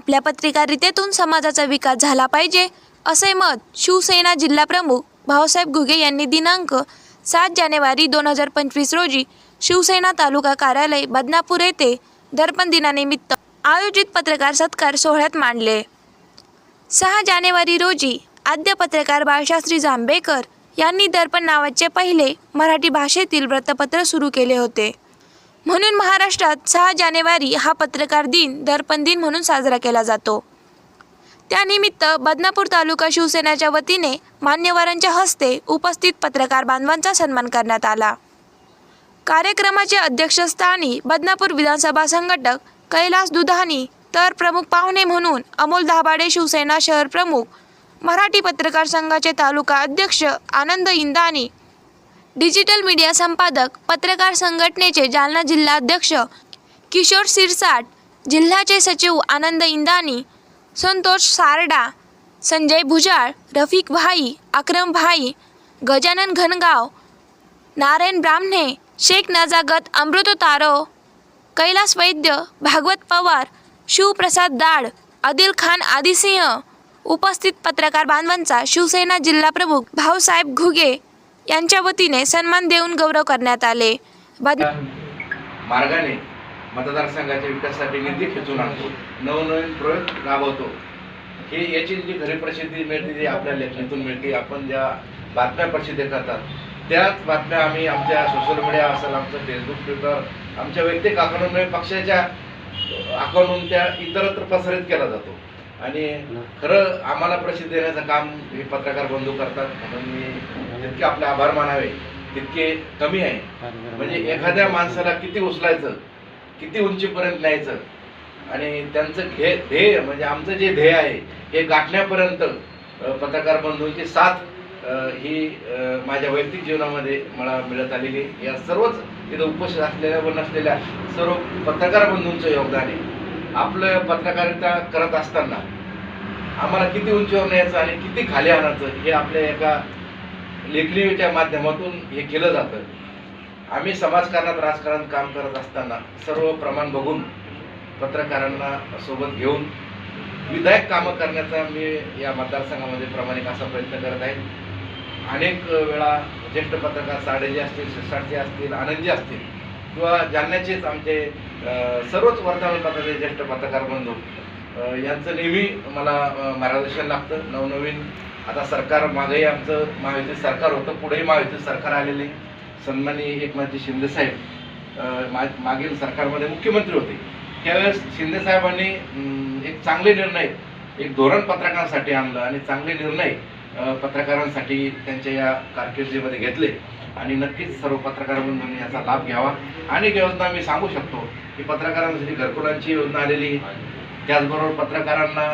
आपल्या पत्रकारितेतून समाजाचा विकास झाला पाहिजे असे मत शिवसेना जिल्हा प्रमुख भाऊसाहेब घुगे यांनी दिनांक सात जानेवारी दोन हजार पंचवीस रोजी शिवसेना तालुका कार्यालय बदनापूर येथे दर्पण दिनानिमित्त आयोजित पत्रकार सत्कार सोहळ्यात मांडले. सहा जानेवारी रोजी आद्य पत्रकार बाळशास्त्री जांभेकर यांनी दर्पण नावाचे पहिले मराठी भाषेतील वृत्तपत्र सुरू केले होते. म्हणून महाराष्ट्रात सहा जानेवारी हा पत्रकार दिन दर्पण दिन म्हणून साजरा केला जातो. त्यानिमित्त बदनापूर तालुका शिवसेनेच्या वतीने मान्यवरांच्या हस्ते उपस्थित पत्रकार बांधवांचा सन्मान करण्यात आला. कार्यक्रमाचे अध्यक्षस्थानी बदनापूर विधानसभा संघटक कैलास दुधानी तर प्रमुख पाहुणे म्हणून अमोल दाभाडे शिवसेना शहर प्रमुख मराठी पत्रकार संघाचे तालुका अध्यक्ष आनंद इंदानी डिजिटल मीडिया संपादक पत्रकार संघटनेचे जालना जिल्हा अध्यक्ष किशोर सिरसाट जिल्ह्याचे सचिव आनंद इंदानी संतोष सारडा संजय भुजाळ रफिक भाई अक्रम भाई गजानन घनगाव नारायण ब्राह्मणे शेख नजागत अमृत तारो कैलास वैद्य भागवत पवार शिवप्रसाद दाड आदिल खान आदिसिंह उपस्थित पत्रकार बांधवांचा शिवसेना जिल्हाप्रमुख भाऊसाहेब घुगे यांच्या वतीने सन्मान देऊन गौरव करण्यात आले. मार्गाने मतदारसंघाच्या विकासासाठी निधी खेचून आणतो नवनवीन प्रयोग राबवतो. हे याची जी खरी प्रसिद्धी मिळते ती आपल्या लेखणीतून मिळते. आपण ज्या बातम्या प्रसिद्ध करतात त्याच बातम्या आम्ही आमच्या सोशल मीडिया असेल आमचं फेसबुक ट्विटर आमच्या वैयक्तिक अकाउंटमुळे पक्षाच्या अकाउंटहून त्या इतरत्र प्रसारित केला जातो. आणि खरं आम्हाला प्रसिद्ध देण्याचं काम हे पत्रकार बंधू करतात म्हणून मी जितके आपले आभार मानावे तितके कमी आहे. म्हणजे एखाद्या माणसाला किती उचलायचं किती उंचीपर्यंत न्यायचं आणि त्यांचं ध्ये ध्येय म्हणजे आमचं जे ध्येय आहे हे गाठण्यापर्यंत पत्रकार बंधूंची साथ ही माझ्या वैयक्तिक जीवनामध्ये मला मिळत आलेली. या सर्वच इथं उपस्थित असलेल्या व नसलेल्या सर्व पत्रकार बंधूंचं योगदान आहे. आपलं पत्रकारिता करत असताना आम्हाला किती उंचीवर न्यायचं आणि किती खाली आणायचं हे आपल्या एका लेखणीच्या माध्यमातून हे केलं जातं. आम्ही समाजकारणात राजकारण काम करत असताना सर्व प्रमाण बघून पत्रकारांना सोबत घेऊन विधायक कामं करण्याचा मी या मतदारसंघामध्ये प्रामाणिक असा प्रयत्न करत आहे. अनेक वेळा ज्येष्ठ पत्रकार साडेजे असतील शिरसाटचे असतील आनंदजी असतील किंवा जालन्याचेच आमचे सर्वच वर्तमानपत्राचे ज्येष्ठ पत्रकार बंधू यांचं नेहमी मला मार्गदर्शन लागतं. नवनवीन आता सरकार मागेही आमचं महायुती सरकार होतं पुढेही महायुती सरकार आलेले. सन्मानी एकनाथजी शिंदेसाहेब मा- मागील सरकारमध्ये मुख्यमंत्री होते. त्यावेळेस शिंदेसाहेबांनी एक चांगले निर्णय एक धोरण पत्रकारांसाठी आणलं आणि चांगले निर्णय पत्रकारांसाठी त्यांच्या या कारकिर्दीमध्ये घेतले. आणि नक्कीच सर्व पत्रकार बंधूंनी याचा लाभ घ्यावा. अनेक योजना मी सांगू शकतो की पत्रकारांसाठी घरकुलांची योजना आलेली. त्याचबरोबर पत्रकारांना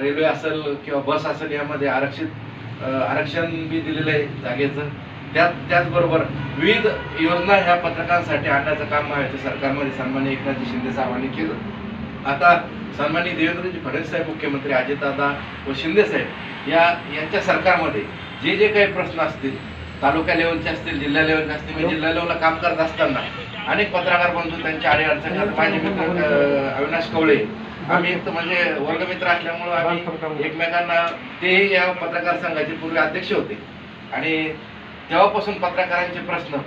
रेल्वे असेल किंवा बस असेल यामध्ये आरक्षित आरक्षण बी दिलेलं आहे जागेचं. त्याच त्याचबरोबर विविध योजना ह्या पत्रकारांसाठी आणण्याचं काम आहे सरकारमध्ये सन्मान्य एकनाथजी शिंदे साहेबांनी केलं. आता सन्मान्य देवेंद्रजी फडणवीस साहेब मुख्यमंत्री अजितदादा व शिंदे साहेब या यांच्या सरकारमध्ये जे जे काही प्रश्न असतील तालुका लेवलचे असतील जिल्हा लेवलचे असतील मी जिल्हा लेवलला काम करत असताना अनेक पत्रकार बंधू त्यांच्या आडी अडचणी माझे मित्र अविनाश कवळे आम्ही एक तर म्हणजे वर्गमित्र असल्यामुळं आम्ही एकमेकांना ते या पत्रकार संघाचे पूर्वी अध्यक्ष होते. आणि तेव्हापासून पत्रकारांचे प्रश्न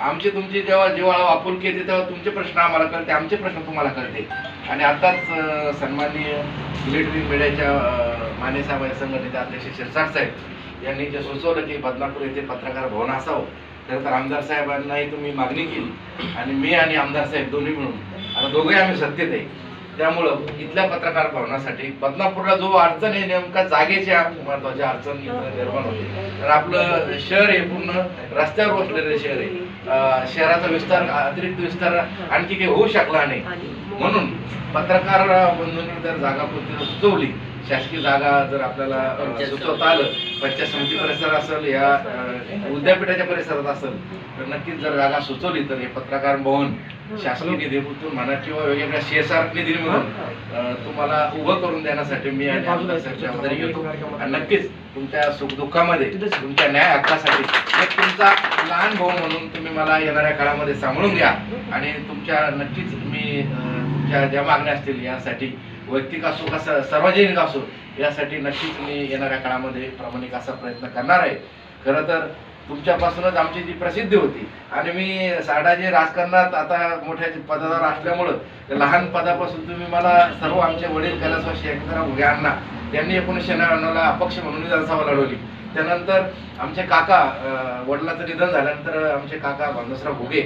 आमची तुमची जेव्हा जिव्हाळा आपुलकी येते तेव्हा तुमचे प्रश्न आम्हाला कळते आमचे प्रश्न तुम्हाला कळते. आणि आताच सन्माननीय इलेक्ट्रिक मीडियाच्या अ, माने साहेब या संघटनेचे अध्यक्ष शिरसाट साहेब यांनी जे सुचवलं की बदनापूर येथे पत्रकार भवन असावं तर तर आमदार साहेबांनाही तुम्ही मागणी केली. आणि मी आणि आमदार साहेब दोन्ही मिळून आता दोघेही आम्ही सत्तेत आहे. त्यामुळं इथल्या पत्रकार भवनासाठी बदनापूरला जो अडचण आहे नेमका जागेच्या महत्त्वाच्या अडचण निर्माण होते तर आपलं शहर हे पूर्ण रस्त्यावर बसलेलं शहर आहे. शहराचा विस्तार अतिरिक्त विस्तार आणखी काही होऊ शकला नाही. म्हणून पत्रकार बंधूंनी जर जागा पूर्ती सुचवली शासकीय जागा जर आपल्याला सुचवता आलं पंचायत समिती परिसर असेल या विद्यापीठाच्या परिसरात असेल तर नक्कीच जर जागा सुचवली तर हे पत्रकार भवन शासकीय निधीतून म्हणा किंवा वेगवेगळ्या सीएसआर निधीमधून अं, तुम्हाला उभं करून देण्यासाठी मी आणि आमदार घेतो. आणि नक्कीच तुमच्या सुखदुःखामध्ये तुमच्या न्याय हक्कासाठी एक तुमचा लहान भाऊ म्हणून तुम्ही मला येणाऱ्या काळामध्ये सांभाळून घ्या. आणि तुमच्या नक्कीच मी तुमच्या ज्या मागण्या असतील यासाठी वैयक्तिक असो का स- सार्वजनिक असो यासाठी नक्कीच मी येणाऱ्या काळामध्ये प्रामाणिक असा प्रयत्न करणार आहे. खरं तर तुमच्यापासूनच आमची जी प्रसिद्धी होती आणि मी साडा जे राजकारणात आता मोठ्या पदावर असल्यामुळं लहान पदापासून तुम्ही मला सर्व आमचे वडील कैलासवासी शेखराव घुगे अण्णा यांनी एकोणीसशे नव्याण्णवला अपक्ष म्हणून विधानसभा लढवली. त्यानंतर आमचे काका वडिलाचं निधन झाल्यानंतर आमचे काका भानुसराव घुगे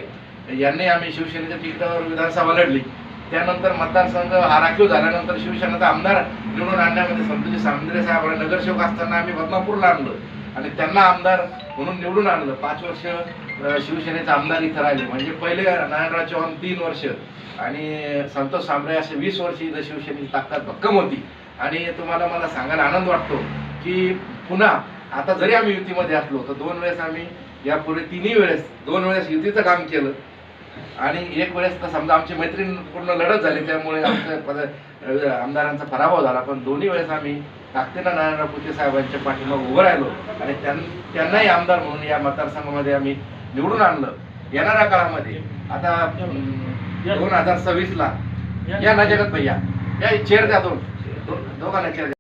यांनी आम्ही शिवसेनेच्या तिकिटावर विधानसभा लढली. त्यानंतर मतदारसंघ हा राखीव झाल्यानंतर शिवसेनेचा आमदार निवडून आणण्यामध्ये संतोषी सामंत्रे साहेबांना नगरसेवक असताना आम्ही बदनापूरला आणलं. आणि त्यांना आमदार म्हणून निवडून आणलं. पाच वर्ष अं, शिवसेनेचे आमदार इथं राहिले. म्हणजे पहिले नारायणराव चव्हाण तीन वर्ष. आणि संतोष सांबरे असे वीस वर्ष इथं शिवसेनेची ताकद भक्कम होती. आणि तुम्हाला मला सांगायला आनंद वाटतो की पुन्हा आता जरी आम्ही युतीमध्ये असलो तर दोन वेळेस आम्ही यापूर्वी तिन्ही वेळेस दोन वेळेस युतीचं काम केलं. आणि एक वेळेस तर समजा आमची मैत्रीण पूर्ण लढत झाली त्यामुळे आमच्या पद आमदारांचा पराभव झाला. पण दोन्ही वेळेस आम्ही ताकदीनं नारायणराव कुचे साहेबांच्या पाठीमाग उभं राहिलो आणि त्यां त्यांनाही आमदार म्हणून या मतदारसंघामध्ये आम्ही निवडून आणलं. येणाऱ्या काळामध्ये आता दोन हजार सव्वीस ला या ना जगत भैया या चेअर द्या दोन. दोघांना चेअर